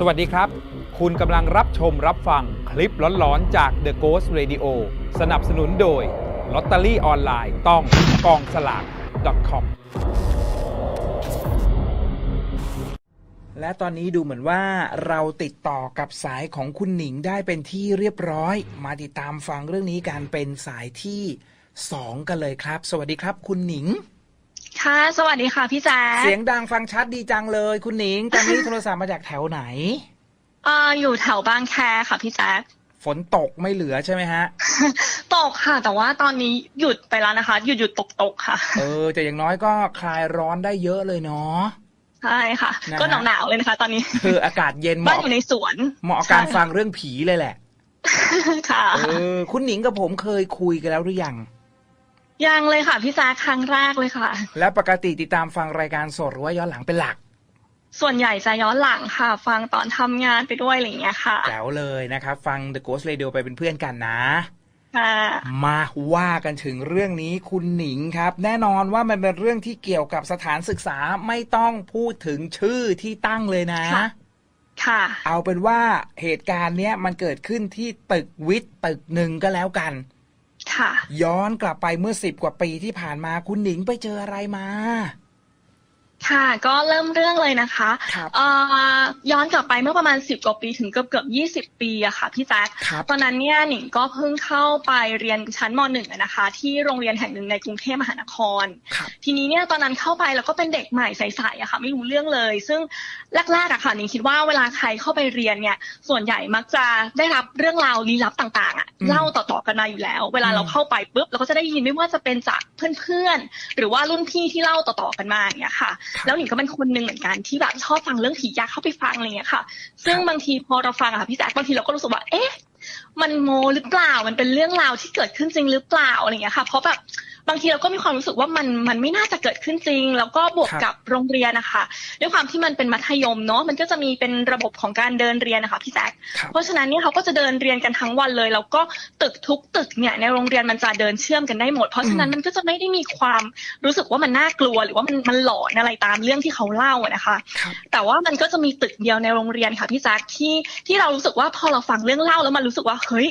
สวัสดีครับ คุณกำลังรับชมรับฟังคลิปหลอนๆ จาก The Ghost Radio สนับสนุนโดยลอตเตอรี่ออนไลน์ต้องกองสลาก .com และตอนนี้ดูเหมือนว่าเราติดต่อกับสายของคุณหนิงได้เป็นที่เรียบร้อย มาติดตามฟังเรื่องนี้การเป็นสายที่สองกันเลยครับ สวัสดีครับ คุณหนิง ค่ะ สวัสดีค่ะพี่แจ๊คเสียงดังฟังชัดดีจังเลย คุณหนิงตอนนี้โทรศัพท์มาจากแถวไหนเอ่ออยู่แถวบางแคค่ะพี่แจ๊คฝนตกไม่เหลือใช่ไหมฮะ ตกค่ะ แต่ว่าตอนนี้หยุดไปแล้วนะคะ หยุดหยุดตกตกค่ะ เออแต่อย่างน้อยก็คลายร้อนได้เยอะเลยเนาะใช่ค่ะนะฮะก็หนาวหนาวๆเลยนะคะ ตอนนี้คืออากาศเย็นเหบ้านมาะอยู่ในสวน เหมาะกับการฟังเรื่องผีเลยแหละ ค่ะเออคุณหนิงกับผมเคยคุยกันแล้วหรือยัง ยังเลยค่ะพี่แจ๊คครั้งแรกเลยค่ะ และปกติติดตามฟังรายการสดหรือว่าย้อนหลังเป็นหลัก ส่วนใหญ่จะย้อนหลังค่ะ ฟังตอนทำงานไปด้วยอะไรอย่างเงี้ยค่ะแจ๋วเลยนะครับ ฟัง The Ghost Radio ไปเป็นเพื่อนกันนะ ค่ะมาว่ากันถึงเรื่องนี้คุณหนิงครับ แน่นอนว่ามันเป็นเรื่องที่เกี่ยวกับสถานศึกษาไม่ต้องพูดถึงชื่อที่ตั้งเลยนะ ค่ะค่ะเอาเป็นว่าเหตุการณ์เนี้ยมันเกิดขึ้นที่ตึกวิทย์ตึกหนึ่งก็แล้วกัน ค่ะ ย้อนกลับไปเมื่อสิบกว่าปีที่ผ่านมาคุณหนิงไปเจออะไรมา ค่ะ ก็เริ่มเรื่องเลยนะคะครับเอ่อย้อนกลับไปเมื่อประมาณสิบกว่าปีถึงเกือบเกือบยี่สิบปีอะค่ะพี่แจ๊คครับ ตอนนั้นเนี่ยหนิงก็เพิ่งเข้าไปเรียนชั้นมหนึ่งอะนะคะ ที่โรงเรียนแห่งหนึ่งในกรุงเทพมหานคร ครับ ทีนี้เนี่ยตอนนั้นเข้าไปแล้วก็เป็นเด็กใหม่ใสๆอะค่ะไม่รู้เรื่องเลย ซึ่งแรกๆอะค่ะหนิงคิดว่าเวลาใครเข้าไปเรียนเนี่ยส่วนใหญ่มักจะได้รับเรื่องราวลี้ลับต่างๆอะอืมเล่าต่อๆกันมาอยู่แล้ว เวลาเราอืมเข้าไปปุ๊บเราก็จะได้ยินไม่ว่าจะเป็นจากเพื่อนๆหรือว่ารุ่นพี่ที่เล่าต่อๆกันมาอย่างเงี้ยค่ะครับแล้วหนิงก็เป็นคนหนึ่งเหมือนกันที่แบบชอบฟังเรื่องผีอยากเข้าไปฟังอะไรเงี้ยค่ะ ซึ่งบางทีพอเราฟังอะค่ะพี่แจ๊คบางทีเราก็รู้สึกว่าเอ๊ะมันโมหรือเปล่ามันเป็นเรื่องราวที่เกิดขึ้นจริงหรือเปล่าอะไรเงี้ยค่ะ เพราะแบบ บางทีเราก็มีความรู้สึกว่ามันมันไม่น่าจะเกิดขึ้นจริง แล้วก็บวกครับกับโรงเรียนนะคะด้วยความที่มันเป็นมัธยมเนาะมันก็จะมีเป็นระบบของการเดินเรียนนะคะพี่แจ๊คครับเพราะฉะนั้นเนี่ยเขาก็จะเดินเรียนกันทั้งวันเลย แล้วก็ตึกทุกตึกเนี่ยในโรงเรียนมันจะเดินเชื่อมกันได้หมด เพราะฉะนั้นอืมมันก็จะไม่ได้มีความรู้สึกว่ามันน่ากลัวหรือว่ามันมันหลอนอะไรตามเรื่องที่เขาเล่าอะนะคะครับแต่ว่ามันก็จะมีตึกเดียวในโรงเรียนค่ะพี่แจ๊คที่ที่เรารู้สึกว่าพอเราฟังเรื่องเล่าแล้วมันรู้สึกว่าเฮ้ย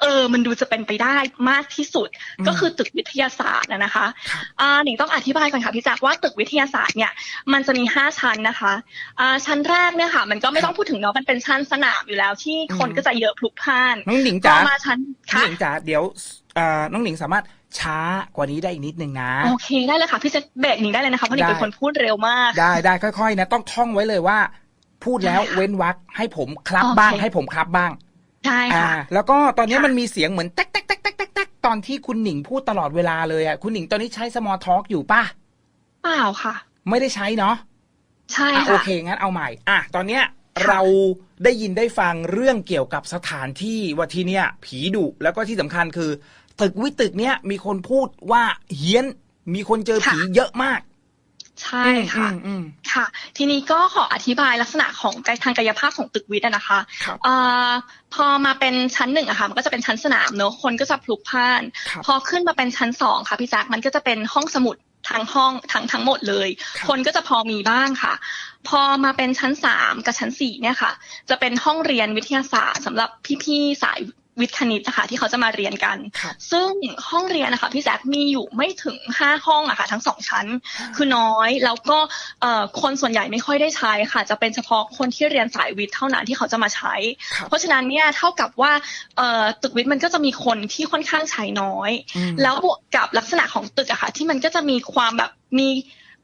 เออ มันดูจะเป็นไปได้มากที่สุดอืมก็คือตึกวิทยาศาสตร์นะนะคะครับอ่าหนิงต้องอธิบายก่อนค่ะพี่แจ๊คว่าตึกวิทยาศาสตร์เนี่ยมันจะมีห้าชั้นนะคะอ่าชั้นแรกเนี่ยค่ะ มันก็ไม่ต้องพูดถึงเนาะมันเป็นชั้นสนามอยู่แล้วที่คนอืมก็จะเยอะพลุกพล่านน้องหนิงพจ๋าอมาชั้นน้องค่ะหนิงจ๋าเดี๋ยวเอ่อน้องหนิงสามารถช้ากว่านี้ได้อีกนิดนึงนะ โอเคได้เลยค่ะ พี่จะเบรกหนิงได้เลยนะคะเพราะหนิงได้เป็นคนพูดเร็วมาก ได้ได้ค่อยๆนะ ต้องท่องไว้เลยว่า พูดแล้วได้ค่ะเว้นวรรคให้ผมครับโอเคบ้างให้ผมครับบ้าง ได้อ่าค่ะแล้วก็ตอนนี้ค่ะมันมีเสียงเหมือนแต๊กแต๊กแต๊กแต๊กแต๊กแต๊กตอนที่คุณหนิงพูดตลอดเวลาเลยอะคุณหนิงตอนนี้ใช้สมอลท็อกอยู่ป่ะเปล่าค่ะ ไม่ได้ใช้เนาะใช่อะโอค่ะเคงั้นเอาใหม่ อะตอนเนี้ยค่ะเราได้ยินได้ฟังเรื่องเกี่ยวกับสถานที่ว่าที่เนี้ยผีดุแล้วก็ที่สำคัญคือ ตึกวิตึกเนี้ยมีคนพูดว่าเฮี้ยนมีคนเจอผีเยอะมาก ใช่ค่ะอืมอืมค่ะ ทีนี้ก็ขออธิบายลักษณะของทางกายภาพของตึกวิทย์อะนะคะครับเอ่อพอมาเป็นชั้นหนึ่งอะค่ะ มันก็จะเป็นชั้นสนามเนอะคนก็จะพลุกพล่านครับพอขึ้นมาเป็นชั้นสองค่ะพี่แจ๊คมันก็จะเป็นห้องสมุดทั้งห้องทั้งทั้งหมดเลยครับคนก็จะพอมีบ้างค่ะ พอมาเป็นชั้นสามกับชั้นสี่เนี่ยค่ะ จะเป็นห้องเรียนวิทยาศาสตร์สำหรับพี่ๆสาย วิทย์คณิตนะคะที่เขาจะมาเรียนกันครับซึ่งห้องเรียนนะคะพี่แจ๊คมีอยู่ไม่ถึงห้าห้องอะค่ะทั้งสองชั้น คือน้อยแล้วก็เอ่อคนส่วนใหญ่ไม่ค่อยได้ใช้ค่ะ จะเป็นเฉพาะคนที่เรียนสายวิทย์เท่านั้นที่เขาจะมาใช้ครับเพราะฉะนั้นเนี่ยเท่ากับว่าเอ่อตึกวิทย์มันก็จะมีคนที่ค่อนข้างใช้น้อยอืมแล้วบวกกับลักษณะของตึกอะค่ะที่มันก็จะมีความแบบมี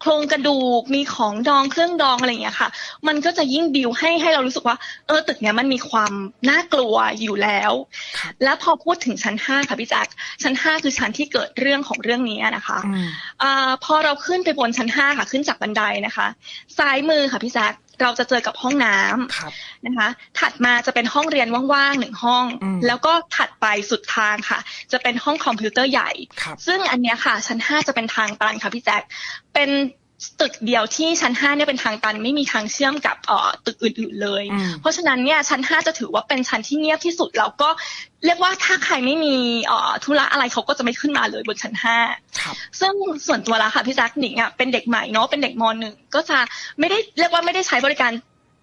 โครงกระดูกมีของดองเครื่องดองอะไรอย่างเงี้ยค่ะ มันก็จะยิ่งบิวให้ให้เรารู้สึกว่า เออตึกเนี้ยมันมีความน่ากลัวอยู่แล้วครับแล้วพอพูดถึงชั้นห้าค่ะพี่แจ๊คชั้นห้าคือชั้นที่เกิดเรื่องของเรื่องนี้นะคะอืมอาพอเราขึ้นไปบนชั้นห้าค่ะ ขึ้นจากบันไดนะคะ ซ้ายมือค่ะพี่แจ๊ค เราจะเจอกับห้องน้ำครับนะคะ ถัดมาจะเป็นห้องเรียนว่างๆหนึ่งห้องอืมแล้วก็ถัดไปสุดทางค่ะ จะเป็นห้องคอมพิวเตอร์ใหญ่ครับซึ่งอันเนี้ยค่ะ ชั้นห้าจะเป็นทางตันค่ะพี่แจ๊คเป็น ตึกเดียวที่ชั้นห้าเนี่ยเป็นทางตันไม่มีทางเชื่อมกับเอ่อตึกอื่นๆเลยอืมเพราะฉะนั้นเนี่ยชั้นห้าจะถือว่าเป็นชั้นที่เงียบที่สุดแล้วก็เรียกว่าถ้าใครไม่มีเอ่อธุระอะไรเขาก็จะไม่ขึ้นมาเลยบนชั้นห้าครับซึ่งส่วนตัวแล้วค่ะพี่แจ๊คหนิงอะเป็นเด็กใหม่เนาะเป็นเด็กมหนึ่งก็จะไม่ได้เรียกว่าไม่ได้ใช้บริการ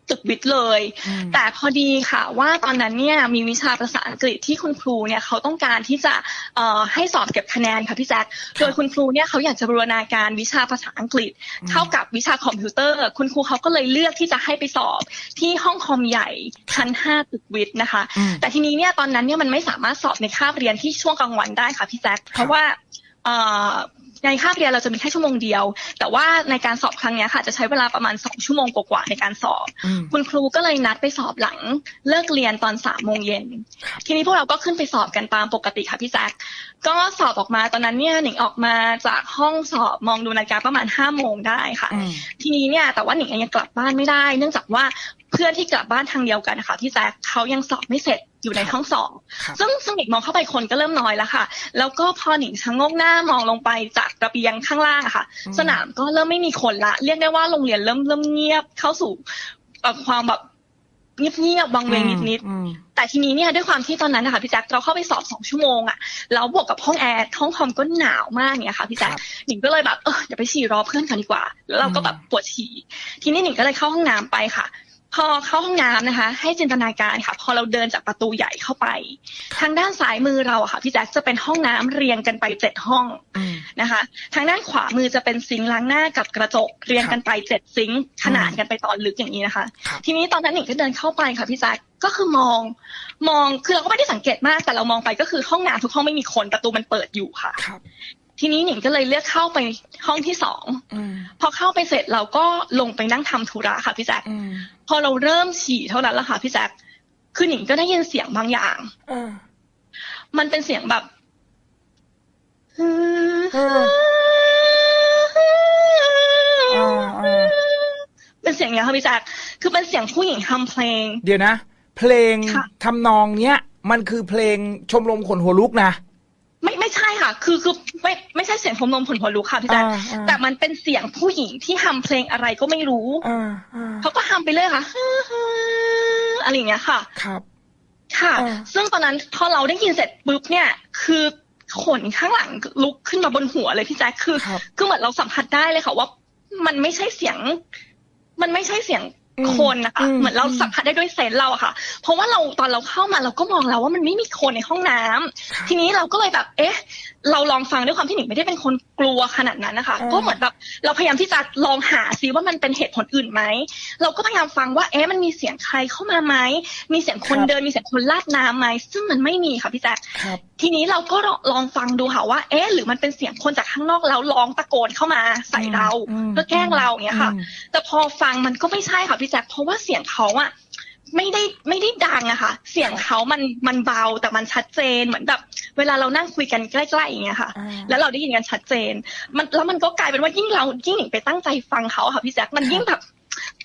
ตึกวิทย์เลยอืมแต่พอดีค่ะว่าตอนนั้นเนี่ยมีวิชาภาษาอังกฤษที่คุณครูเนี่ยเขาต้องการที่จะเอ่อให้สอบเก็บคะแนนค่ะพี่แจ๊คโดยคุณครูเนี่ยเขาอยากจะบูรณาการวิชาภาษาอังกฤษอืมเข้ากับวิชาคอมพิวเตอร์ คุณครูเขาก็เลยเลือกที่จะให้ไปสอบที่ห้องคอมใหญ่ชั้น5ตึกวิทย์นะคะอืมแต่ทีนี้เนี่ยตอนนั้นเนี่ยมันไม่สามารถสอบในคาบเรียนที่ช่วงกลางวันได้ค่ะพี่แจ๊คเพราะว่าเอ่อ ในคาบเรียนเราจะมีแค่ชั่วโมงเดียว แต่ว่าในการสอบครั้งเนี้ยค่ะ จะใช้เวลาประมาณสองชั่วโมงกว่าๆในการสอบอืมคุณครูก็เลยนัดไปสอบหลังเลิกเรียนตอนสามโมงเย็นครับทีนี้พวกเราก็ขึ้นไปสอบกันตามปกติค่ะพี่แจ๊คก็สอบออกมาตอนนั้นเนี่ยหนิงออกมาจากห้องสอบมองดูนาฬิกาประมาณห้าโมงได้ค่ะอืมทีนี้เนี่ยแต่ว่าหนิงยังกลับบ้านไม่ได้ เนื่องจากว่า เพื่อนที่กลับบ้านทางเดียวกันนะคะพี่แจ๊คเขายังสอบไม่เสร็จอยู่ในห้องสอบครับซึ่งซึ่งหนิงมองเข้าไปคนก็เริ่มน้อยแล้วค่ะ แล้วก็พอหนิงชะโงกหน้ามองลงไปจากระเบียงข้างล่างอะค่ะอืมสนามก็เริ่มไม่มีคนละ เรียกได้ว่าโรงเรียนเริ่มเริ่มเงียบเข้าสู่เอ่อความแบบเงียบๆวังเวงนิดๆอืมแต่ทีนี้เนี่ยด้วยความที่ตอนนั้นนะคะพี่แจ๊คเราเข้าไปสอบสองชั่วโมงอะแล้วบวกกับห้องแอร์ห้องคอมก็หนาวมากเนี่ยค่ะพี่แจ๊คครับหนิงก็เลยแบบเออเดี๋ยวไปฉี่รอเพื่อนกันดีกว่า แล้วเราก็แบบปวดฉี่ทีนี้หนิงก็เลยเข้าห้องน้ำไปค่ะ พอเข้าห้องน้ำนะคะ ให้จินตนาการค่ะ พอเราเดินจากประตูใหญ่เข้าไป ทางด้านซ้ายมือเราอะค่ะพี่แจ๊คจะเป็นห้องน้ำเรียงกันไปเจ็ดห้องอืมนะคะ ทางด้านขวามือจะเป็นซิงค์ล้างหน้ากับกระจกเรียงกันไปเจ็ดซิงค์ขนานกันไปตอนลึกอย่างนี้นะคะครับทีนี้ตอนนั้นหนิงก็เดินเข้าไปค่ะพี่แจ๊คก็คือมองมองคือเราก็ไม่ได้สังเกตมากแต่เรามองไปก็คือห้องน้ำทุกห้องไม่มีคนประตูมันเปิดอยู่ค่ะครับ ทีนี้หนิงก็เลยเลือกเข้าไปห้องที่สองอืมพอเข้าไปเสร็จเราก็ลงไปนั่งทำธุระค่ะพี่แจ๊คอืมพอเราเริ่มฉี่เท่านั้นแหละค่ะพี่แจ๊คคือหนิงก็ได้ยินเสียงบางอย่างเออมันเป็นเสียงแบบเออเออเออเป็นเสียงอย่างนี้ยค่ะพี่แจ๊คคือเป็นเสียงผู้หญิงทำเพลง เดี๋ยวนะ เพลงค่ะทำนองเนี้ย มันคือเพลงชมรมขนหัวลุกนะ ไม่ไม่ใช่ค่ะ คือคือไม่ไม่ใช่เสียงผมนมผลหัวลุกค่ะพี่แจ๊คอ่าอ่าแต่มันเป็นเสียงผู้หญิงที่ทำเพลงอะไรก็ไม่รู้อ่าอ่าเขาก็ทำไปเลยค่ะอะไรอย่างเงี้ยค่ะ ครับ ค่ะอ่าซึ่งตอนนั้นพอเราได้ยินเสร็จปุ๊บเนี่ย คือขนข้างหลังลุกขึ้นมาบนหัวเลยพี่แจ๊คคือครับคือเหมือนเราสัมผัสได้เลยค่ะว่า มันไม่ใช่เสียง มันไม่ใช่เสียงอืม คนนะคะอืมเหมือนเราอืมสัมผัสได้ด้วยเซนส์เราอะค่ะ เพราะว่าเราตอนเราเข้ามาเราก็มองแล้วว่ามันไม่มีคนในห้องน้ำครับทีนี้เราก็เลยแบบ เอ๊ะ เราลองฟังด้วยความที่หนิงไม่ได้เป็นคนกลัวขนาดนั้นนะคะอ่าก็เหมือนแบบเราพยายามที่จะลองหาซิว่ามันเป็นเหตุผลอื่นไหมเราก็พยายามฟังว่าเอ๊ะมันมีเสียงใครเข้ามาไหมมีเสียงคนเดินมีเสียงคนลาดน้ำไหมซึ่งมันไม่มีค่ะพี่แจ๊คครับทีนี้เราก็ลองฟังดูค่ะว่า เอ๊ะ หรือมันเป็นเสียงคนจากข้างนอกแล้วร้องตะโกนเข้ามาใส่เราอืมเพื่อแกล้งเราอย่างเงี้ยค่ะอืมแต่พอฟังมันก็ไม่ใช่ค่ะพี่แจ๊คเพราะว่าเสียงเขาอะไม่ได้ไม่ได้ดังอะค่ะ เสียงเขามันมันเบาแต่มันชัดเจนเหมือนแบบเวลาเรานั่งคุยกันใกล้ๆอย่างเงี้ยค่ะอ่าแล้วเราได้ยินกันชัดเจน มันแล้วมันก็กลายเป็นว่ายิ่งเรายิ่งหนิงไปตั้งใจฟังเขาอะค่ะพี่แจ๊คมันยิ่งแบบ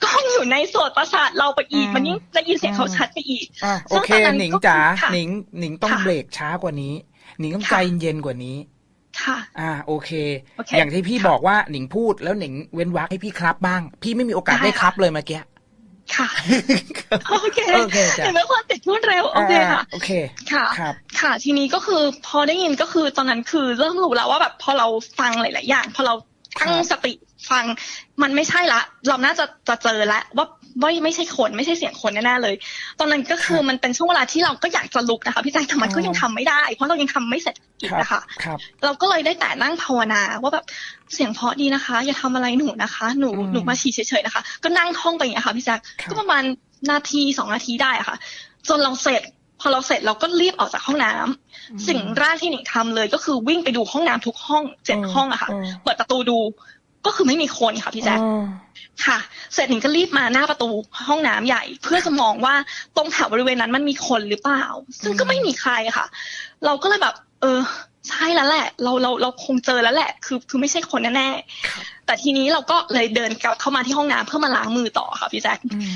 กล้องอยู่ในโสดประสาทเราไปอีกอืมมันยิ่งได้ยินเสียงเขาชัดไปอีกอะโอซึ่งเคตอนนั้นหนิงก็จ๋าค่ะหนิงหนิงต้องค่ะเบรกช้ากว่านี้ หนิงต้องค่ะใจเย็นกว่านี้ ค่ะ อ่าโอเคโอเค อย่างที่พี่ค่ะบอกว่าหนิงพูดแล้วหนิงเว้นวรรคให้พี่ครับบ้าง พี่ไม่มีโอกาสได้ได้ครับค่ะเลยเมื่อกี้ค่ะ โอเคโอเคจ้ะเห็นไหมความติดพูดเร็วโอเคค่ะาโอเคค่ะครับค่ะ ทีนี้ก็คือพอได้ยินก็คือตอนนั้นคือเริ่มรู้แล้วว่าแบบพอเราฟังหลาย ๆ อย่าง พอเรา ตั้งครับสติฟังมันไม่ใช่ละ เราน่าจะจะเจอแล้วว่าว่าไม่ใช่คนไม่ใช่เสียงคนแน่ๆเลย ตอนนั้นก็คือมันเป็นช่วงเวลาที่เราก็อยากจะลุกนะคะพี่แจ๊คแต่มันก็ยังทำไม่ได้ เพราะเรายังทำไม่เสร็จอีกครับนะคะครับเราก็เลยได้แต่นั่งภาวนาว่าแบบเสียงเพราะดีนะคะ อย่าทำอะไรหนูนะคะ หนูอืมหนูมาฉี่เฉยๆนะคะ ก็นั่งท่องไปอย่างเงี้ยค่ะพี่แจ๊คครับก็ประมาณนาทีสองนาทีได้อะค่ะ จนเราเสร็จ พอเราเสร็จเราก็รีบออกจากห้องน้ำสิ่งแรกที่หนิงทำเลยก็คือวิ่งไปดูห้องน้ำทุกห้องเจ็ดห้องอะค่ะมเปิดประตูดูก็คือไม่มีคนค่ะพี่แจ๊คอืมค่ะ เสร็จหนิงก็รีบมาหน้าประตูห้องน้ำใหญ่ เพื่อจะมองว่าตรงแถวบริเวณนั้นมันมีคนหรือเปล่า ซึ่งก็ไม่มีใครค่ะ เราก็เลยแบบ เออใช่แล้วแหละ เราเราเราคงเจอแล้วแหละ คือคือไม่ใช่คนแน่ครับๆแต่ทีนี้เราก็เลยเดินกลับเข้ามาที่ห้องน้ำเพื่อมาล้างมือต่อค่ะพี่แจ๊คอืม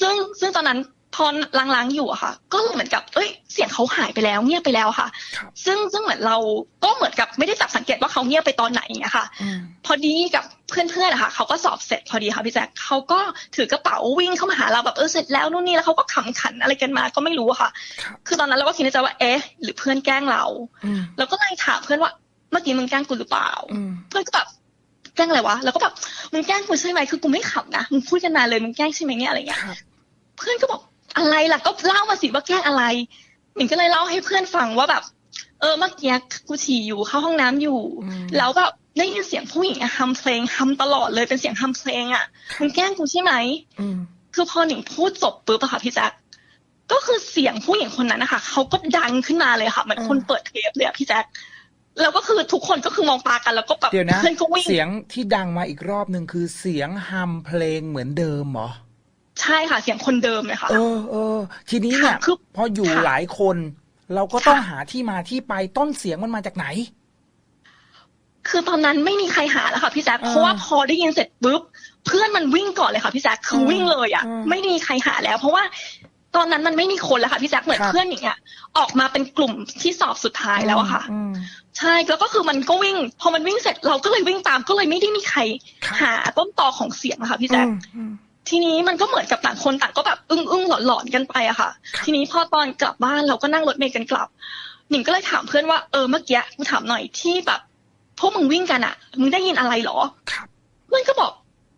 ซึ่งซึ่งตอนนั้น พอล้างๆอยู่อะค่ะ ก็เหมือนกับ เอ้ย เสียงเขาหายไปแล้วเงียบไปแล้วค่ะครับซึ่งซึ่งเหมือนเราก็เหมือนกับไม่ได้จับสังเกตว่าเขาเงียบไปตอนไหนอย่างเงี้ยค่ะอืมพอดีกับเพื่อนๆอะค่ะเขาก็สอบเสร็จพอดีค่ะพี่แจ๊คเขาก็ถือกระเป๋าวิ่งเข้ามาหาเราแบบเออเสร็จแล้วนู่นนี่แล้วเขาก็ขำขันอะไรกันมาก็ไม่รู้อะค่ะครับคือตอนนั้นเราก็คิดในใจว่าเอ๊ะ หรือเพื่อนแกล้งเราอืมเราก็เลยถามเพื่อนว่าเมื่อกี้มึงแกล้งกูหรือเปล่าอืมเพื่อนก็แบบแกล้งอะไรวะแล้วก็แบบมึงแกล้งกูใช่ไหมคือกูไม่ขำนะมึงพูดกันมาเลยมึงแกล้งใช่ไหมเนี่ยอะไรเงี้ยครับเพื่อนก็บอก อะไรล่ะก็เล่ามาสิว่าแกล้งอะไรหนิงก็เลยเล่าให้เพื่อนฟังว่าแบบ เออเมื่อกี้กูฉี่อยู่เข้าห้องน้ำอยู่อืมแล้วแบบได้ยินเสียงผู้หญิงอะฮัมเพลงฮัมตลอดเลยเป็นเสียงฮัมเพลงอะมึงแกล้งกูใช่ไหมอืมคือพอหนิงพูดจบปุ๊บอะค่ะพี่แจ๊คก็คือเสียงผู้หญิงคนนั้นนะคะเขาก็ดังขึ้นมาเลยค่ะเหมือนคนเปิดเทปเลยอะพี่แจ๊คแล้วก็คือทุกคนก็คือมองตากันแล้วก็แบบเดี๋ยวนะเพื่อนก็วิ่งเสียงที่ดังมาอีกรอบหนึ่งคือเสียงฮัมเพลงเหมือนเดิมเหรอ ใช่ค่ะ เสียงคนเดิมเลยค่ะ เออเออทีนี้เนี่ยค่ะคือพออยู่ค่ะหลายคน เราก็ต้องหาที่มาที่ไปต้นเสียงมันมาจากไหน คือตอนนั้นไม่มีใครหาแล้วค่ะพี่แจ๊คอ่าเพราะว่าพอได้ยินเสร็จปุ๊บเพื่อนมันวิ่งก่อนเลยค่ะพี่แจ๊คคืออ่าวิ่งเลยอะอ่าไม่มีใครหาแล้ว เพราะว่าตอนนั้นมันไม่มีคนแล้วค่ะพี่แจ๊คเหมือนครับเพื่อนหนิงอะออกมาเป็นกลุ่มที่สอบสุดท้ายแล้วอะค่ะอืมใช่แล้วก็คือมันก็วิ่ง พอมันวิ่งเสร็จเราก็เลยวิ่งตามก็เลยไม่ได้มีใครครับหาต้นตอของเสียงอะค่ะพี่แจ๊คอืมอืม ทีนี้มันก็เหมือนกับต่างคนต่างก็แบบอึ้งอึ้งหลอนหลอนๆกันไปอะค่ะครับทีนี้พอตอนกลับบ้านเราก็นั่งรถเมล์กันกลับ หนิงก็เลยถามเพื่อนว่าเออเมื่อกี้กูถามหน่อยที่แบบพวกมึงวิ่งกันอะมึงได้ยินอะไรเหรอครับเพื่อนก็บอก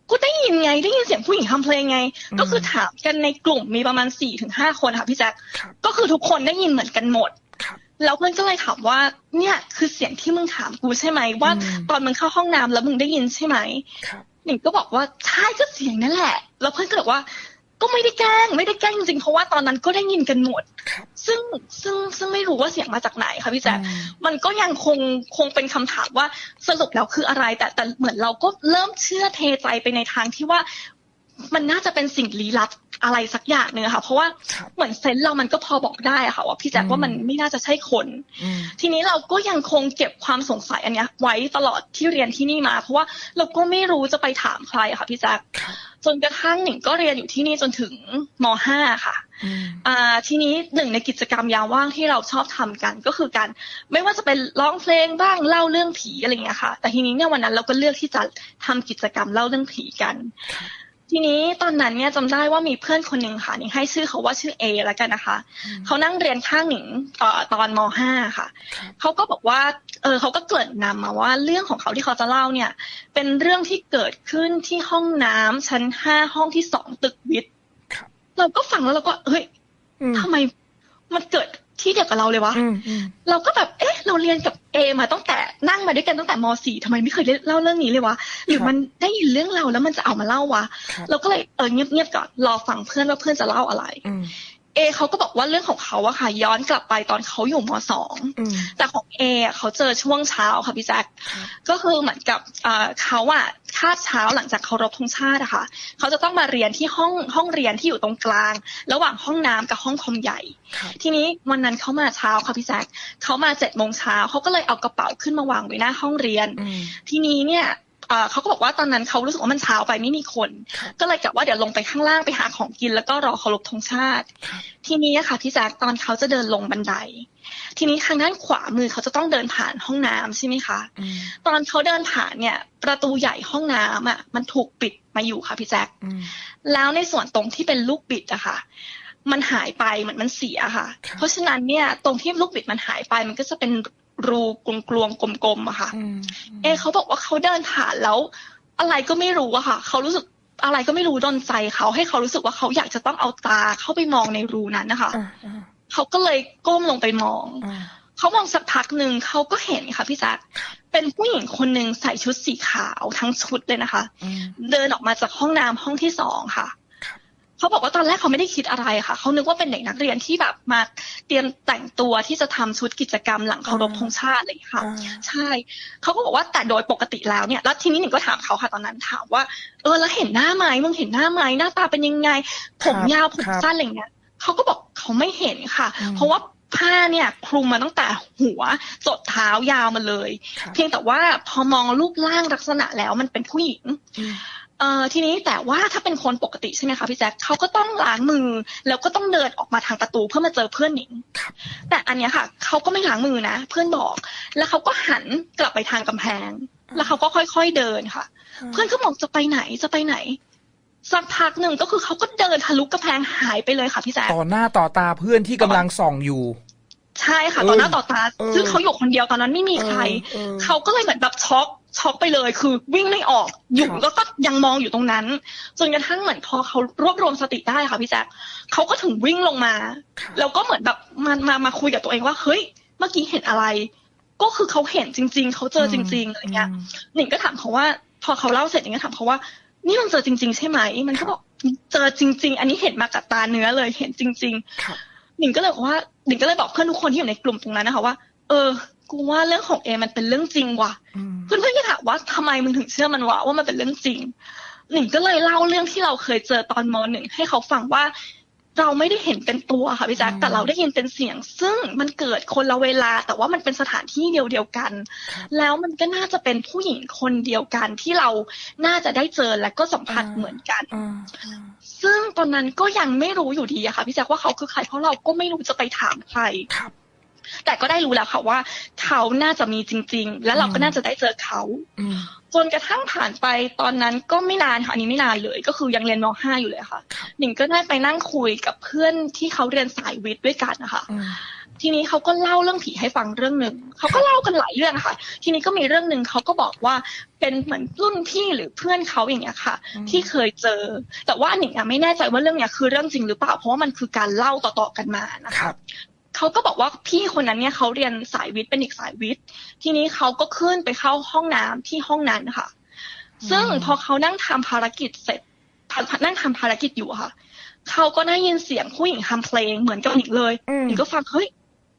กูได้ยินไงได้ยินเสียงผู้หญิงทำเพลงไงอืมก็คือถามกันในกลุ่มมีประมาณสี่ถึงห้าคนค่ะพี่แจ๊คครับก็คือทุกคนได้ยินเหมือนกันหมดครับแล้วเพื่อนก็เลยถามว่าเนี่ยคือเสียงที่มึงถามกูใช่ไหมว่าอืมตอนมึงเข้าห้องน้ำแล้วมึงได้ยินใช่ไหมครับ หนิงก็บอกว่าใช่ก็เสียงนั่นแหละ แล้วเพื่อนก็บอกว่า ก็ไม่ได้แกล้งไม่ได้แกล้งจริงๆเพราะว่าตอนนั้นก็ได้ยินกันหมดครับซึ่งซึ่งซึ่งไม่รู้ว่าเสียงมาจากไหนค่ะพี่แจ๊คอืมมันก็ยังคงคงเป็นคำถามว่าสรุปแล้วคืออะไร แต่แต่เหมือนเราก็เริ่มเชื่อเทใจไปในทางที่ว่า มันน่าจะเป็นสิ่งลี้ลับอะไรสักอย่างหนึ่งอะค่ะ เพราะว่าครับเหมือนเซนส์เรามันก็พอบอกได้อะค่ะว่าพี่แจ๊คอืมว่ามันไม่น่าจะใช่คนอืมทีนี้เราก็ยังคงเก็บความสงสัยอันเนี้ยไว้ตลอดที่เรียนที่นี่มา เพราะว่าเราก็ไม่รู้จะไปถามใครอะค่ะพี่แจ๊คครับจนกระทั่งหนิงก็เรียนอยู่ที่นี่จนถึงม .5 ค่ะอืมอ่าทีนี้หนึ่งในกิจกรรมยามว่างที่เราชอบทำกันก็คือการไม่ว่าจะเป็นร้องเพลงบ้างเล่าเรื่องผีอะไรอย่างเงี้ยค่ะ แต่ทีนี้เนี่ยวันนั้นเราก็เลือกที่จะทำกิจกรรมเล่าเรื่องผีกันครับ ทีนี้ตอนนั้นเนี่ยจำได้ว่ามีเพื่อนคนหนึ่งค่ะหนิงให้ชื่อเขาว่าชื่อเอแล้วกันนะคะอืมเขานั่งเรียนข้างหนิงเอ่อตอนม .5 ค่ะครับเขาก็บอกว่าเออเขาก็เกริ่นนำมาว่าเรื่องของเขาที่เขาจะเล่าเนี่ย เป็นเรื่องที่เกิดขึ้นที่ห้องน้ำชั้นห้าห้องที่สองตึกวิทย์ครับเราก็ฟังแล้วเราก็เฮ้ยอืมทำไมมันเกิด ที่เดียวกับเราเลยวะอืมอืมเราก็แบบเอ๊ะ เราเรียนกับเอมาตั้งแต่นั่งมาด้วยกันตั้งแต่ม .4 ทำไมไม่เคยได้เล่าเรื่องนี้เลยวะหรือมันได้ยินเรื่องเราแล้วมันจะเอามาเล่าวะครับเราก็เลยเออเงียบๆก่อนรอฟังเพื่อนว่าเพื่อนจะเล่าอะไรอืม เอเขาก็บอกว่าเรื่องของเขาอะค่ะ ย้อนกลับไปตอนเขาอยู่มอืม .2 แต่ของเอะเขาเจอช่วงเช้าค่ะพี่แจ๊คครับก็คือเหมือนกับเอ่อเขาอะคาบเช้าหลังจากเคารพธงชาติอะค่ะเขาจะต้องมาเรียนที่ห้องห้องเรียนที่อยู่ตรงกลาง ระหว่างห้องน้ำกับห้องคอมใหญ่ครับทีนี้วันนั้นเขามาเช้าค่ะพี่แจ๊คเขามาเจ็ดโมงเช้าเขาก็เลยเอากระเป๋าขึ้นมาวางไว้หน้าห้องเรียนอืมทีนี้เนี่ย เอ่อเขาก็บอกว่าตอนนั้นเขารู้สึกว่ามันเช้าไปไม่มีคนครับก็เลยกะว่าเดี๋ยวลงไปข้างล่างไปหาของกิน แล้วก็รอเคารพธงชาติครับทีนี้อะค่ะพี่แจ๊คตอนเขาจะเดินลงบันได ทีนี้ทางด้านขวามือเขาจะต้องเดินผ่านห้องน้ำใช่ไหมคะอืมตอนเขาเดินผ่านเนี่ย ประตูใหญ่ห้องน้ำอะมันถูกปิดมาอยู่ค่ะพี่แจ๊คอืมแล้วในส่วนตรงที่เป็นลูกบิดอะค่ะมันหายไปเหมือนมันเสียค่ะครับเพราะฉะนั้นเนี่ยตรงที่ลูกบิดมันหายไปมันก็จะเป็น รูกลวงๆกลมๆอะค่ะอืมเอะเขาบอกว่าเขาเดินผ่านแล้ว อะไรก็ไม่รู้อะค่ะเขารู้สึกอะไรก็ไม่รู้ดนใจเขาให้เขารู้สึกว่าเขาอยากจะต้องเอาตาเข้าไปมองในรูนั้นนะคะอ่าอ่าเขาก็เลยก้มลงไปมองอ่าเขามองสักพักหนึ่งเขาก็เห็นค่ะพี่แจ๊คเป็นผู้หญิงคนหนึ่งใส่ชุดสีขาวทั้งชุดเลยนะคะอืมเดินออกมาจากห้องน้ำห้องที่สองค่ะครับ เขาบอกว่าตอนแรกเขาไม่ได้คิดอะไรค่ะ เขานึกว่าเป็นเด็กนักเรียนที่แบบมาเตรียมแต่งตัวที่จะทำชุดกิจกรรมหลังเคารพธงชาติอะไรอย่างเลยค่ะอ่าใช่ เขาก็บอกว่าแต่โดยปกติแล้วเนี่ย แล้วทีนี้หนิงก็ถามเขาค่ะตอนนั้นถามว่า เออแล้วเห็นหน้าไหมมึงเห็นหน้าไหมหน้าตาเป็นยังไง ผมยาวผมครับสั้นอะไรเงี้ยเขาก็บอกเขาไม่เห็นค่ะอืมเพราะว่าผ้าเนี่ยคลุมมาตั้งแต่หัวจดเท้ายาวมาเลยครับเพียงแต่ว่าพอมองรูปร่างลักษณะแล้วมันเป็นผู้หญิงอืม เอ่อทีนี้แต่ว่าถ้าเป็นคนปกติใช่ไหมคะพี่แจ๊คเขาก็ต้องล้างมือ แล้วก็ต้องเดินออกมาทางประตูเพื่อมาเจอเพื่อนหนิงครับแต่อันเนี้ยค่ะเขาก็ไม่ล้างมือนะ เพื่อนบอก แล้วเขาก็หันกลับไปทางกำแพง แล้วเขาก็ค่อยๆเดินค่ะ เพื่อนก็มองจะไปไหนจะไปไหนสักพักหนึ่งก็คือเขาก็เดินทะลุกำแพงหายไปเลยค่ะพี่แจ๊คต่อหน้าต่อตาเพื่อนที่กำลังส่องอยู่ ใช่ค่ะเออต่อหน้าต่อตาเออซึ่งเขาอยู่คนเดียวตอนนั้นไม่มีใครออออเขาก็เลยเหมือนแบบช็อก ช็อกไปเลย คือวิ่งไม่ออกอยู่ครับแล้วก็ยังมองอยู่ตรงนั้น จนกระทั่งเหมือนพอเขารวบรวมสติได้ค่ะพี่แจ๊คเขาก็ถึงวิ่งลงมาครับแล้วก็เหมือนแบบมามามาคุยกับตัวเองว่าเฮ้ยเมื่อกี้เห็นอะไร ก็คือเขาเห็นจริง ๆ เขาเจอจริงๆอะไรเงี้ยหนิงก็ถามเขาว่า พอเขาเล่าเสร็จหนิงก็ถามเขาว่า นี่มันเจอจริง ๆ ใช่ไหมมันก็บอกเจอจริง ๆ อันนี้เห็นมากับตาเนื้อเลยเห็นจริงครับๆหนิงก็เลยบอกว่าหนิงก็เลยบอกเพื่อนทุกคนที่อยู่ในกลุ่มตรงนั้นนะคะว่า เออ กูว่าเรื่องของเอมันเป็นเรื่องจริงว่ะอืมเพื่อนๆก็ถามว่าทำไมมึงถึงเชื่อมันวะว่ามันเป็นเรื่องจริง หนิงก็เลยเล่าเรื่องที่เราเคยเจอตอนมหนึ่งให้เขาฟังว่า เราไม่ได้เห็นเป็นตัวค่ะพี่แจ๊คอืมแต่เราได้ยินเป็นเสียง ซึ่งมันเกิดคนละเวลา แต่ว่ามันเป็นสถานที่เดียวเดียวๆกันครับแล้วมันก็น่าจะเป็นผู้หญิงคนเดียวกันที่เราน่าจะได้เจอและก็สัมผัสอ่าเหมือนกันอ่าอ่าซึ่งตอนนั้นก็ยังไม่รู้อยู่ดีอะค่ะพี่แจ๊คว่าเขาคือใครเพราะเราก็ไม่รู้จะไปถามใครครับ แต่ก็ได้รู้แล้วค่ะว่า เขาน่าจะมีจริง ๆ และเราก็อืมน่าจะได้เจอเขาอืมจนกระทั่งผ่านไปตอนนั้นก็ไม่นานค่ะอันนี้ไม่นานเลย ก็คือยังเรียนม .5 อยู่เลยค่ะครับหนิงก็ได้ไปนั่งคุยกับเพื่อนที่เขาเรียนสายวิทย์ด้วยกันนะคะอืมทีนี้เขาก็เล่าเรื่องผีให้ฟังเรื่องหนึ่ง เขาก็เล่ากันหลายเรื่องค่ะ ทีนี้ก็มีเรื่องหนึ่งเขาก็บอกว่าเป็นเหมือนรุ่นพี่หรือเพื่อนเขาอย่างเงี้ยค่ะอืมที่เคยเจอ แต่ว่าหนิงอะไม่แน่ใจว่าเรื่องเนี้ยคือเรื่องจริงหรือเปล่า เพราะว่ามันคือการเล่าต่อๆกันมานะคคะรับ เขาก็บอกว่าพี่คนนั้นเนี่ยเขาเรียนสายวิทย์เป็นเด็กสายวิทย์ ทีนี้เขาก็ขึ้นไปเข้าห้องน้ำที่ห้องนั้นค่ะ ซึ่งอืมพอเขานั่งทำภารกิจเสร็จพานั่งทำภารกิจอยู่อะค่ะ เขาก็ได้ยินเสียงผู้หญิงทำเพลงเหมือนกับหนิงเลยอืมหนิงก็ฟังเฮ้ย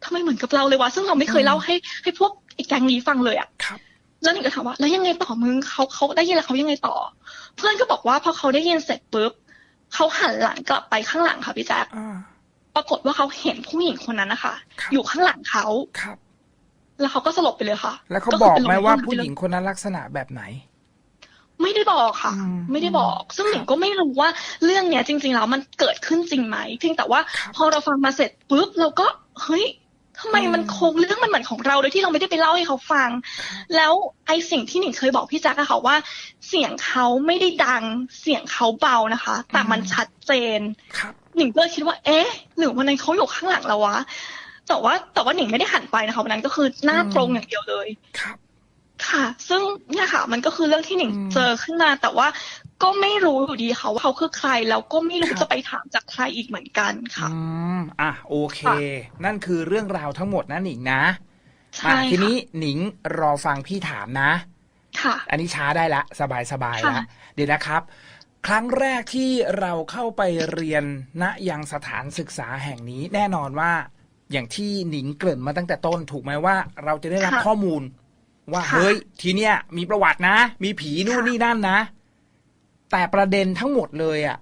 ทำไมเหมือนกับเราเลยวะซึ่งเราไม่เคยอืมเล่าให้ ให้พวกไอ้แก๊งนี้ฟังเลยอะครับแล้วหนิงก็ถามว่าแล้วยังไงต่อมึงเขาเขาได้ยินแล้วเขายังไงต่อ เพื่อนก็บอกว่าพอเขาได้ยินเสร็จปุ๊บเขาหันหลังกลับไปข้างหลังค่ะพี่แจ๊คอ่า ปรากฏว่าเขาเห็นผู้หญิงคนนั้นนะคะครับอยู่ข้างหลังเขาครับ แล้วเขาก็สลบไปเลยค่ะ แล้วเขาคืบอกเป็นลไหมว่าในผู้น้ำหญิงคนนั้นลักษณะแบบไหน ไม่ได้บอกค่ะอืมไม่ได้บอก ซึ่งครับหนิงก็ไม่รู้ว่าเรื่องเนี้ย จริง ๆ แล้วมันเกิดขึ้นจริงไหมเพียงแต่ว่าครับพอเราฟังมาเสร็จปุ๊บเราก็เฮ้ยทำไมอืมมันคงเรื่องมันเหมือนของเราโดยที่เราไม่ได้ไปเล่าให้เขาฟัง แล้วไอสิ่งที่หนิงเคยบอกพี่แจ๊คอะค่ะว่า เสียงเขาไม่ได้ดัง เสียงเขาเบานะคะ แต่มันชัดเจนครับ หนิงก็เลยคิดว่า เอ๊ะ หรือวันนั้นเขาอยู่ข้างหลังเราวะ แต่ว่าแต่ว่าหนิงไม่ได้หันไปนะคะวันนั้นก็คือหน้าอืมตรงอย่างเดียวเลยครับ ค่ะ ซึ่งเนี่ยค่ะ มันก็คือเรื่องที่หนิงอืมเจอขึ้นมา แต่ว่าก็ไม่รู้อยู่ดีค่ะว่าเขาคือใครแล้วก็ไม่รู้ครับจะไปถามจากใครอีกเหมือนกันค่ะอืมอะโอเคค่ะนั่นคือเรื่องราวทั้งหมดนะหนิงนะใช่อะทีค่ะนี้หนิงรอฟังพี่ถามนะ ค่ะ อันนี้ช้าได้ละ สบายสบายค่ะละเดี๋ยวนะครับ ครั้งแรกที่เราเข้าไปเรียนณยังสถานศึกษาแห่งนี้แน่นอนว่า อย่างที่หนิงเกริ่นมาตั้งแต่ต้นถูกไหมว่า เราจะได้รับค่ะข้อมูล ว่าค่ะเฮ้ยทีเนี้ยมีประวัตินะ มีผีนู่นค่ะนี่นั่นนะ แต่ประเด็นทั้งหมดเลยอะ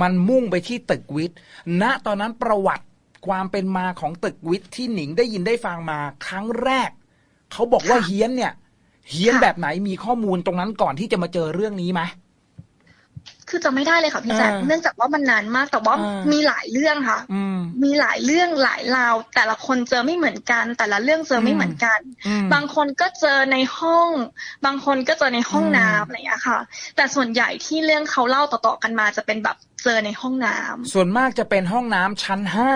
มันมุ่งไปที่ตึกวิทย์ ณ ตอนนั้นประวัติความเป็นมาของตึกวิทย์ที่หนิงได้ยินได้ฟังมาครั้งแรก เขาบอกว่าค่ะเฮี้ยนเนี่ย เฮี้ยนค่ะแบบไหนมีข้อมูลตรงนั้นก่อนที่จะมาเจอเรื่องนี้ไหม คือจะไม่ได้เลยค่ะพี่แจ๊คอ่าเนื่องจากว่ามันนานมากแต่ว่าอ่ามีมีหลายเรื่องค่ะอืมมีหลายเรื่องหลายราว แต่ละคนเจอไม่เหมือนกัน แต่ละเรื่องเจอไม่เหมือนกันอืมบางคนก็เจอในห้อง บางคนก็เจอในห้องอืมน้ำอะไรอย่างเงี้ยค่ะ แต่ส่วนใหญ่ที่เรื่องเขาเล่าต่อๆกันมาจะเป็นแบบเจอในห้องน้ำส่วนมากจะเป็นห้องน้ำชั้นห้า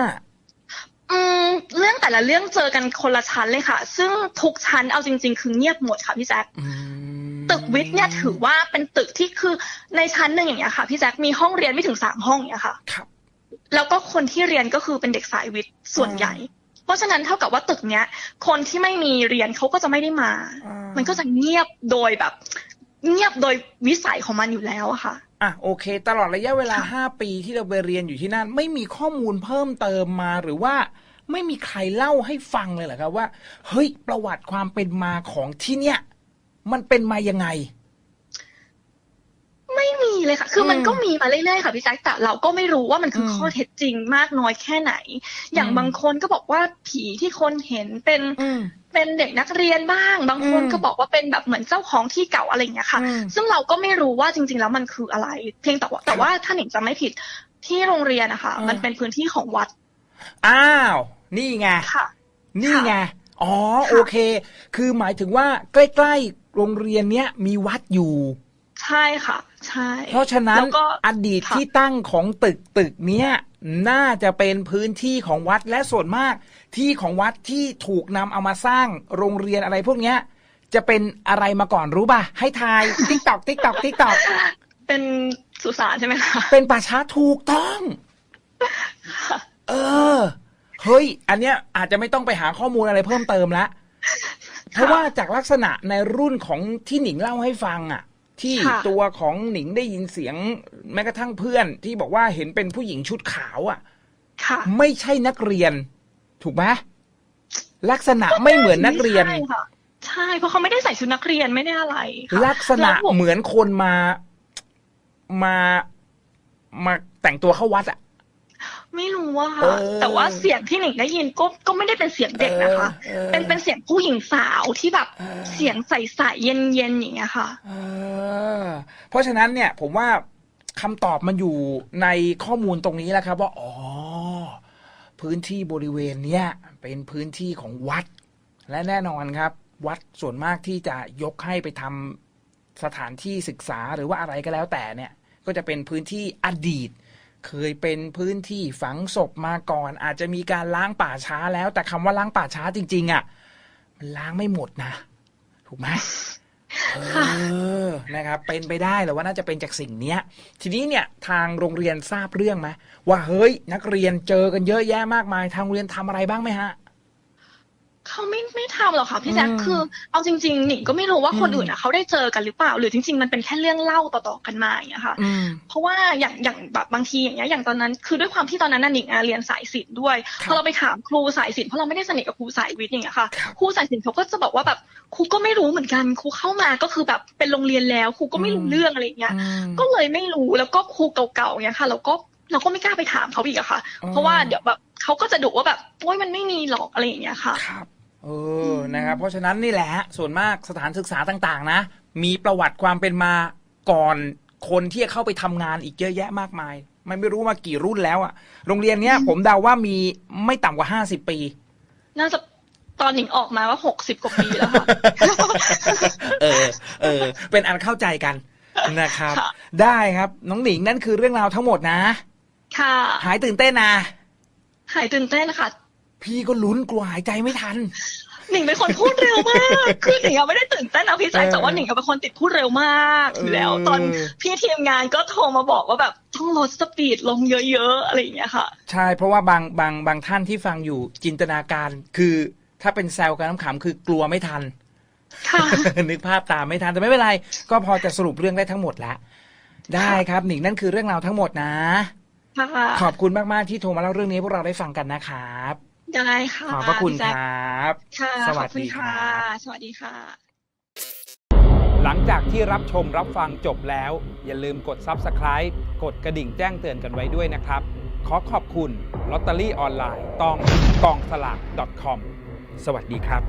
อืมเรื่องแต่ละเรื่องเจอกันคนละชั้นเลยค่ะ ซึ่งทุกชั้นเอาจริง ๆ คือเงียบหมดค่ะพี่แจ๊คอืมตึกวิทย์เนี่ยถือว่าเป็นตึกที่คือในชั้นหนึ่งอย่างเงี้ยค่ะพี่แจ๊คมีห้องเรียนไม่ถึงสามห้องอย่างเงี้ยค่ะครับ แล้วก็คนที่เรียนก็คือเป็นเด็กสายวิทย์ส่วนใหญ่ เพราะฉะนั้นเท่ากับว่าตึกเนี้ย คนที่ไม่มีเรียนเขาก็จะไม่ได้มาอ่ามัมันก็จะเงียบโดยแบบ เงียบโดยวิสัยของมันอยู่แล้วอะค่ะ อะโอเค ตลอดระยะเวลาค่ะห้าปีที่เราไปเรียนอยู่ที่นั่น ไม่มีข้อมูลเพิ่มเติมมาหรือว่าไม่มีใครเล่าให้ฟังเลยเหรอครับว่า เฮ้ย ประวัติความเป็นมาของที่เนี่ย มันเป็นมายังไง ไม่มีเลยค่ะ คืออมมันก็มีมาเรื่อยๆค่ะพี่แจ๊คแต่เราก็ไม่รู้ว่ามันคืออมข้อเท็จจริงมากน้อยแค่ไหน อย่างอืมบางคนก็บอกว่าผีที่คนเห็นเป็นอืม เป็นเด็กนักเรียนบ้าง บางคนอืมก็บอกว่าเป็นแบบเหมือนเจ้าของที่เก่าอะไรอย่างเงี้ยค่ะอืมซึ่งเราก็ไม่รู้ว่าจริง ๆ แล้วมันคืออะไร เพียงแต่ว่าแต่ว่าถ้าหนิงจำไม่ผิดที่โรงเรียนนะคะอ่ามัมันเป็นพื้นที่ของวัด อ้าว นี่ไงค่ะนี่ไงอ๋อค่ะโอเค คือหมายถึงว่าใกล้ๆโรงเรียนเนี้ยมีวัดอยู่ ใช่ค่ะ ใช่ เพราะฉะนั้นแล้วก็อดีตค่ะที่ตั้งของตึกตึกเนี้ยน่าจะเป็นพื้นที่ของวัดและส่วนมาก ที่ของวัดที่ถูกนำเอามาสร้างโรงเรียนอะไรพวกเนี้ย จะเป็นอะไรมาก่อนรู้ป่ะ ให้ทายติ๊กตอกติ๊กตอกติ๊กตอกเป็นสุสานใช่ไหมคะเป็นป่าช้าถูกต้อง เออ เฮ้ย อันเนี้ยอาจจะไม่ต้องไปหาข้อมูลอะไรเพิ่มเติมละเพราะว่าจากลักษณะในรุ่นของที่หนิงเล่าให้ฟังอะ ที่ค่ะตัวของหนิงได้ยินเสียง แม้กระทั่งเพื่อน ที่บอกว่าเห็นเป็นผู้หญิงชุดขาวอะ ค่ะ ไม่ใช่นักเรียน ถูกไหมลักษณะไม่เหมือนนักเรียน ใช่ค่ะ ใช่ เพราะเขาไม่ได้ใส่ชุดนักเรียนไม่ได้อะไรค่ะลักษณะแล้วผมเหมือนคนมามามาแต่งตัวเข้าวัดอะ ไม่รู้ว่าเออแต่ว่าเสียงที่หนิงได้ยินก็ก็ไม่ได้เป็นเสียงเด็กนะคะเออเป็นเป็นเสียงผู้หญิงสาวที่แบบเออเสียงใสๆเย็นๆอย่างเงี้ยค่ะเออเพราะฉะนั้นเนี่ย ผมว่าคำตอบมันอยู่ในข้อมูลตรงนี้แหละครับ ว่าอ๋อพื้นที่บริเวณเนี้ยเป็นพื้นที่ของวัด และแน่นอนครับ วัดส่วนมากที่จะยกให้ไปทำสถานที่ศึกษาหรือว่าอะไรก็แล้วแต่เนี่ย ก็จะเป็นพื้นที่อดีต เคยเป็นพื้นที่ฝังศพมาก่อน อาจจะมีการล้างป่าช้าแล้ว แต่คำว่าล้างป่าช้าจริง ๆอะมันล้างไม่หมดนะถูกไหมเออนะครับ เป็นไปได้หรือว่าน่าจะเป็นจากสิ่งเนี้ย ทีนี้เนี่ยทางโรงเรียนทราบเรื่องไหมว่าเฮ้ยนักเรียนเจอกันเยอะแยะมากมาย ทางโรงเรียนทำอะไรบ้างไหมฮะ เขาไม่ไม่ทำหรอกค่ะพี่แจ๊คอืมคือ เอาจริง ๆ หนิงก็ไม่รู้ว่าคนอืมอื่นอะเขาได้เจอกันหรือเปล่า หรือจริง ๆ มันเป็นแค่เรื่องเล่าต่อๆกันมาอย่างเงี้ยค่ะอืมเพราะว่าอย่างอย่างแบบบางทีอย่างเงี้ยอย่างตอนนั้น คือด้วยความที่ตอนนั้นน่ะหนิงอะเรียนสายศิลป์ด้วยครับพอเราไปถามครูสายศิลป์เพราะเราไม่ได้สนิทกับครูสายวิทย์อย่างเงี้ยค่ะครับครูสายศิลป์เขาก็จะบอกว่าแบบครูก็ไม่รู้เหมือนกันครูเข้ามาก็คือแบบเป็นโรงเรียนแล้วครูก็ไม่รู้อืมเรื่องอะไรอย่างเงี้ยอืมก็เลยไม่รู้แล้วก็ครูเก่าๆเงี้ยค่ะเราก็เราก็ไม่กล้าไปถามเขาอีกอะค่ะอ๋อเพราะว่าเดี๋ยวแบบเขาก็จะดุว่าแบบโอ้ยมันไม่มีหรอกอะไรอย่างเงี้ยค่ะครับ เออนะครับเพราะฉะนั้นนี่แหละฮะส่วนมากสถานศึกษาต่างๆ นะ มีประวัติความเป็นมาก่อนคนที่จะเข้าไปทำงานอีกเยอะแยะมากมาย มันไม่รู้มากี่รุ่นแล้วอะโรงเรียนเนี้ย ผมเดาว่ามีไม่ต่ำกว่าห้าสิบปี น่าจะตอนหนิงออกมาว่าหกสิบกว่าปีแล้วค่ะ เออ เออ เป็นอันเข้าใจกันนะครับ ค่ะ ได้ครับน้องหนิงนั่นคือเรื่องราวทั้งหมดนะ ค่ะหายตื่นเต้นนะ หายตื่นเต้นค่ะ พี่ก็ลุ้นกลัวหายใจไม่ทัน หนิงเป็นคนพูดเร็วมาก คือหนิงอะไม่ได้ตื่นเต้นนะพี่แจ๊คเออแต่ว่าหนิงอะเป็นคนติดพูดเร็วมากอยู่แล้วเออตอนพี่ทีมงานก็โทรมาบอกว่าแบบต้องลดสปีดลงเยอะๆอะไรอย่างเงี้ยค่ะ ใช่เพราะว่าบางบางบางท่านที่ฟังอยู่จินตนาการ คือถ้าเป็นแซวกันน้ำขำคือกลัวไม่ทันค่ะนึกภาพตามไม่ทันแต่ไม่เป็นไร ก็พอจะสรุปเรื่องได้ทั้งหมดแล้วได้ครับหนิงนั่นคือเรื่องราวทั้งหมดนะค่ะขอบคุณมากๆที่โทรมาเล่าเรื่องนี้ให้พวกเราได้ฟังกันนะครับ ได้ค่ะ ขอบพระคุณครับ สวัสดีค่ะ สวัสดีค่ะ หลังจากที่รับชมรับฟังจบแล้ว อย่าลืมกด Subscribe กดกระดิ่งแจ้งเตือนกันไว้ด้วยนะครับ ขอขอบคุณลอตเตอรี่ออนไลน์ตองกองสลาก .com สวัสดีครับ